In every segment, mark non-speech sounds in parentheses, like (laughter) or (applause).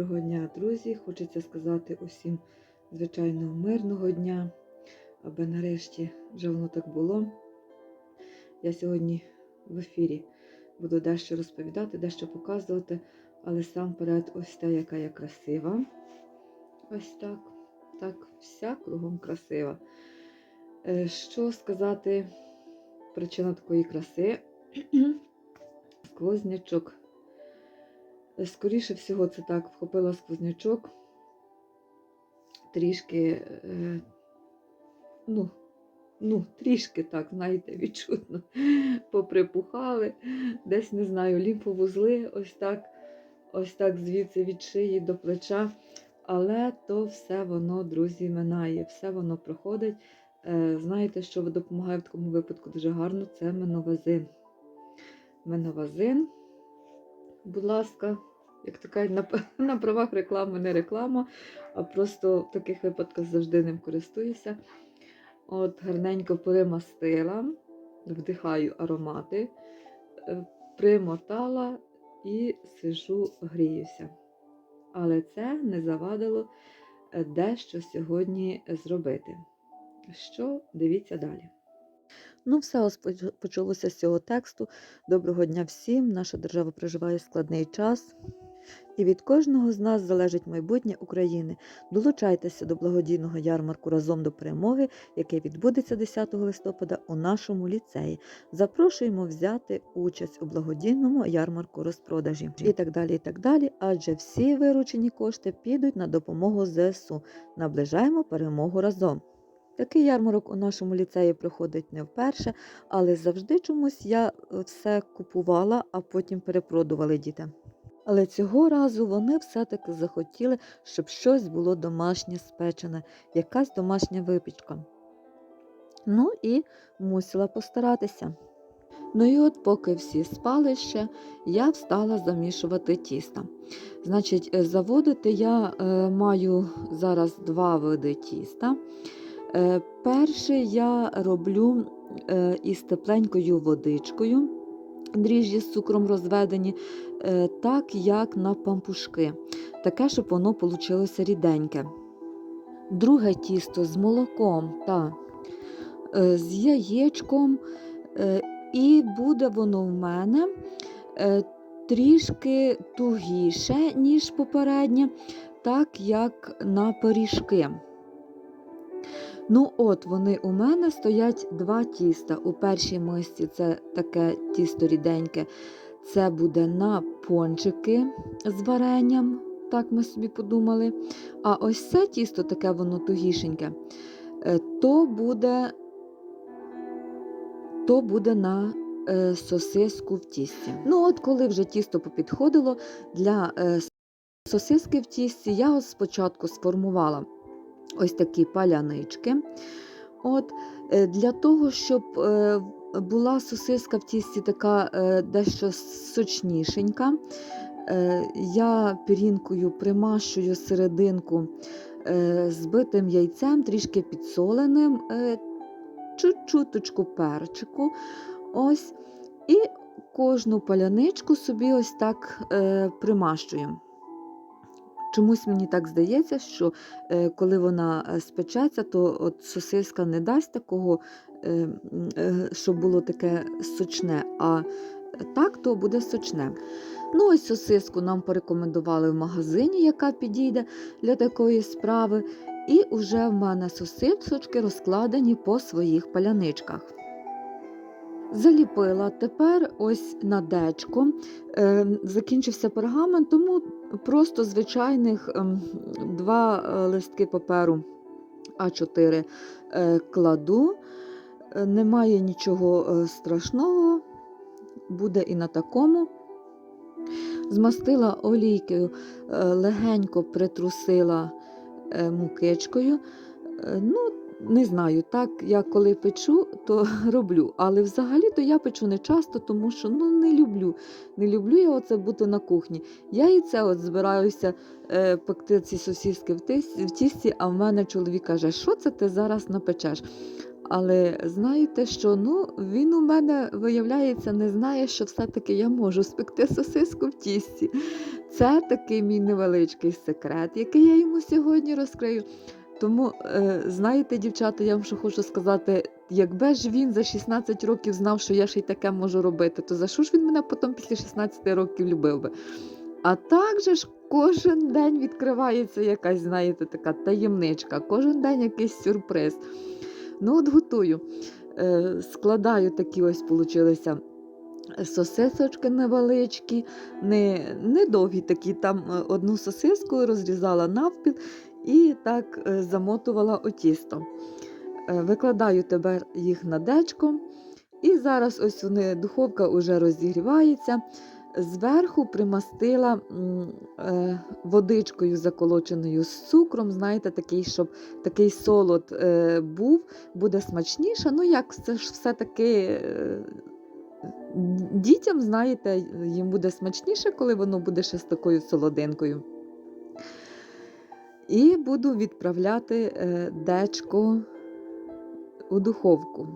Доброго дня, друзі! Хочеться сказати усім звичайно мирного дня, аби нарешті вже воно так було. Я сьогодні в ефірі буду дещо розповідати, дещо показувати, але сам перед ось те, яка я красива. Ось так, так, вся кругом красива. Е, Що сказати, причина такої краси? (clears throat) Сквознячок. Скоріше всього, це так вхопила сквознячок, трішки, е, ну, ну, трішки так, знаєте, відчутно (laughs) поприпухали, десь, не знаю, лімфовузли, ось так, ось так звідси від шиї до плеча. Але то все воно, друзі, минає, все воно проходить. Е, Знаєте, що допомагає в такому випадку дуже гарно, це меновазин. Меновазин, будь ласка, як кажуть, на, (laughs) на правах реклами не реклама, а просто в таких випадках завжди ним користуюся. От Гарненько перемастила, вдихаю аромати, е, примотала і сижу, гріюся. Але це не завадило е, дещо сьогодні зробити. Що дивіться далі. Ну, все почалося з цього тексту. Доброго дня всім. Наша держава проживає складний час. І від кожного з нас залежить майбутнє України. Долучайтеся до благодійного ярмарку разом до перемоги, який відбудеться 10 листопада у нашому ліцеї. Запрошуємо взяти участь у благодійному ярмарку розпродажі і так далі. і так далі. Адже всі виручені кошти підуть на допомогу ЗСУ. Наближаємо перемогу разом. Такий ярмарок у нашому ліцеї проходить не вперше, але завжди чомусь я е, все купувала, а потім перепродували діти. Але цього разу вони все-таки захотіли, щоб щось було домашнє спечене, якась домашня випічка. Ну і мусила постаратися. Ну і от, поки всі спали ще, я встала замішувати тіста. Значить, е, заводити я е, маю зараз два види тіста. Е, перший я роблю е, із тепленькою водичкою, дріжджі з цукром розведені, е, так як на пампушки. Таке, щоб воно вийшло ріденьке. Друге тісто з молоком та з яєчком. І буде воно в мене трішки тугіше, ніж попереднє, так як на пиріжки. Ну, от вони у мене стоять два тіста. У першій мисці це таке тісто ріденьке. Це буде на пончики з варенням, так ми собі подумали. А ось це тісто, таке воно тугішеньке, е, то буде, то буде на е, сосиску в тісті. Ну, от коли вже тісто попідходило для е, сосиски в тісті, я спочатку сформувала ось такі палянички. От, е, Для того, щоб е, була сосиска в тісті така е, дещо сочнішенька, я пірінкою примащую серединку збитим яйцем, трішки підсоленим, чуть-чуточку перчику. Ось, І кожну паляничку собі ось так примащую. Чомусь мені так здається, що е, коли вона е, спечеться, то от сосиска не дасть такого, е, щоб було таке сочне, а так то буде сочне. Ну, ось сосиску нам порекомендували в магазині, яка підійде для такої справи. І вже в мене сосисочки розкладені по своїх паляничках. Заліпила тепер ось на дечко. Е, закінчився пергамент, тому просто звичайних ем, два е, листки паперу А4 е, кладу. Немає нічого страшного, буде і на такому. Змастила олійкою, легенько притрусила мукичкою. Ну, не знаю, так я коли печу, то (laughs) роблю. Але взагалі-то я печу не часто, тому що ну, не люблю. Не люблю я оце бути на кухні. Я і це от збираюся е, пекти ці сосиски в тісті, в тісті, а в мене чоловік каже, що це ти зараз напечеш? Але знаєте, що ну, він у мене, виявляється, не знає, що все-таки я можу спекти сосиску в тісті. Це такий мій невеличкий секрет, який я йому сьогодні розкрию. Тому, е, знаєте, дівчата, я вам що хочу сказати, якби ж він за 16 років знав, що я ще й таке можу робити, то за що ж він мене потім після 16 років любив би? А так же ж кожен день відкривається якась, знаєте, така таємничка, кожен день якийсь сюрприз. Ну, от готую. Е, складаю такі ось получилися сосисочки невеличкі, не, не такі. Там е, одну сосиску розрізала навпіл і так е, замотувала у тісто. Е, Викладаю тепер їх на дечко. І зараз ось вони, духовка вже розігрівається. Зверху примастила е, водичкою заколоченою з цукром. Знаєте, такий, щоб такий солод був, буде смачніше. Ну, як це ж все-таки дітям, знаєте, їм буде смачніше, коли воно буде ще з такою солодинкою. І буду відправляти е, дечко у духовку.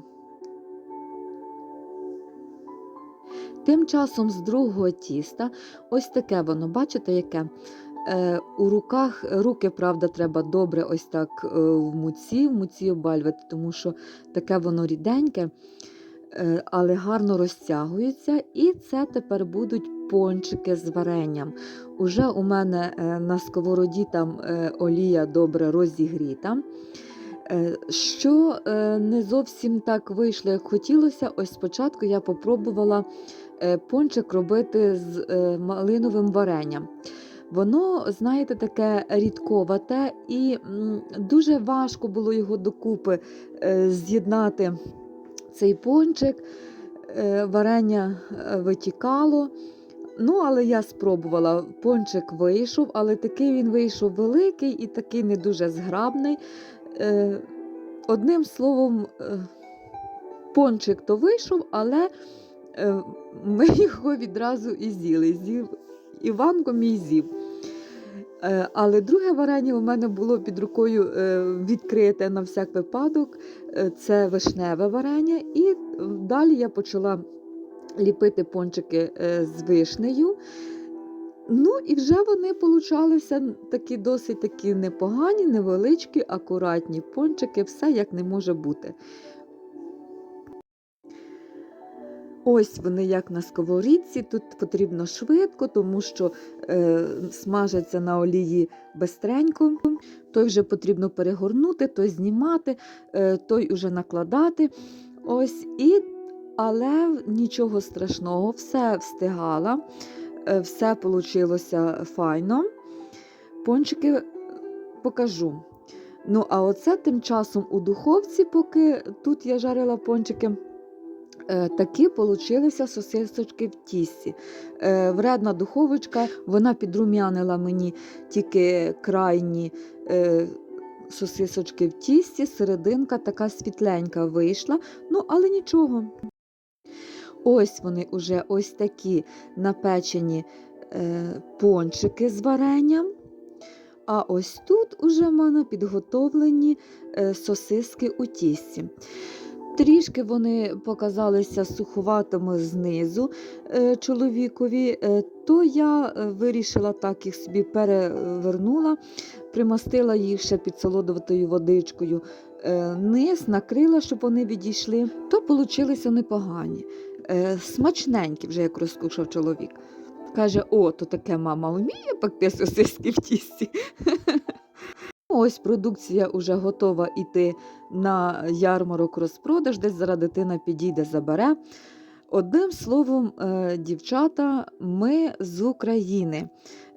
Тим часом з другого тіста, ось таке воно, бачите, яке? Е, у руках руки, правда, треба добре ось так е, в муці, в муці обвалювати, тому що таке воно ріденьке, але гарно розтягується. І це тепер будуть пончики з варенням. Уже у мене е, на сковороді там е, олія добре розігріта. Е, Що не зовсім так вийшло, як хотілося, ось спочатку я попробувала пончик робити з малиновим варенням. Воно, знаєте, таке рідковате, і дуже важко було його докупи з'єднати цей пончик. Варення витікало. Ну, але я спробувала. Пончик вийшов, але такий він вийшов великий і такий не дуже зграбний. Е, Одним словом, е, пончик то вийшов, але е, ми (laughs) його відразу і з'їли. З'їв Іванко мій з'їв. Е, Але друге варення у мене було під рукою відкрите на всяк випадок. Це вишневе варення. І далі я почала ліпити пончики е, з вишнею. Ну і вже вони получалися такі досить такі непогані, невеличкі, акуратні пончики, все як не може бути. Ось вони як на сковорідці. Тут потрібно швидко, тому що е, смажаться на олії бистренько. Той вже потрібно перегорнути, той знімати, е, той уже накладати. Ось і, але нічого страшного, все встигала. Е, Все вийшло файно. Пончики покажу. Ну, а оце тим часом у духовці, поки тут я жарила пончики, е, такі получилися сосисочки в тісті. Е, Вредна духовочка, вона підрум'янила мені тільки крайні е, сосисочки в тісті, серединка така світленька вийшла, ну, але нічого. Ось вони уже ось такі напечені е, пончики з варенням. А ось тут уже в мене підготовлені е, сосиски у тісті. Трішки вони показалися суховатими знизу е, чоловікові, е, то я е, вирішила так їх собі перевернула, примастила їх ще підсолодоватою водичкою е, низ, накрила, щоб вони відійшли, то получилися непогані. Е, смачненькі, вже як розкушав чоловік. Каже: о, то таке мама вміє пекти сосиски в тісті. (laughs) Ось продукція вже готова йти на ярмарок розпродаж, десь зараз дитина підійде, забере. Одним словом, е, дівчата, ми з України.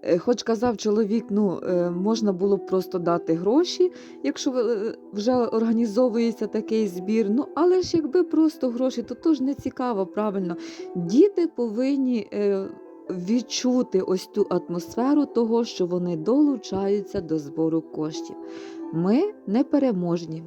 Е, Хоч казав чоловік, ну е, можна було б просто дати гроші, якщо е, вже організовується такий збір. Ну, але ж якби просто гроші, то то ж не цікаво, правильно. Діти повинні відчути ось ту атмосферу того, що вони долучаються до збору коштів. Ми непереможні.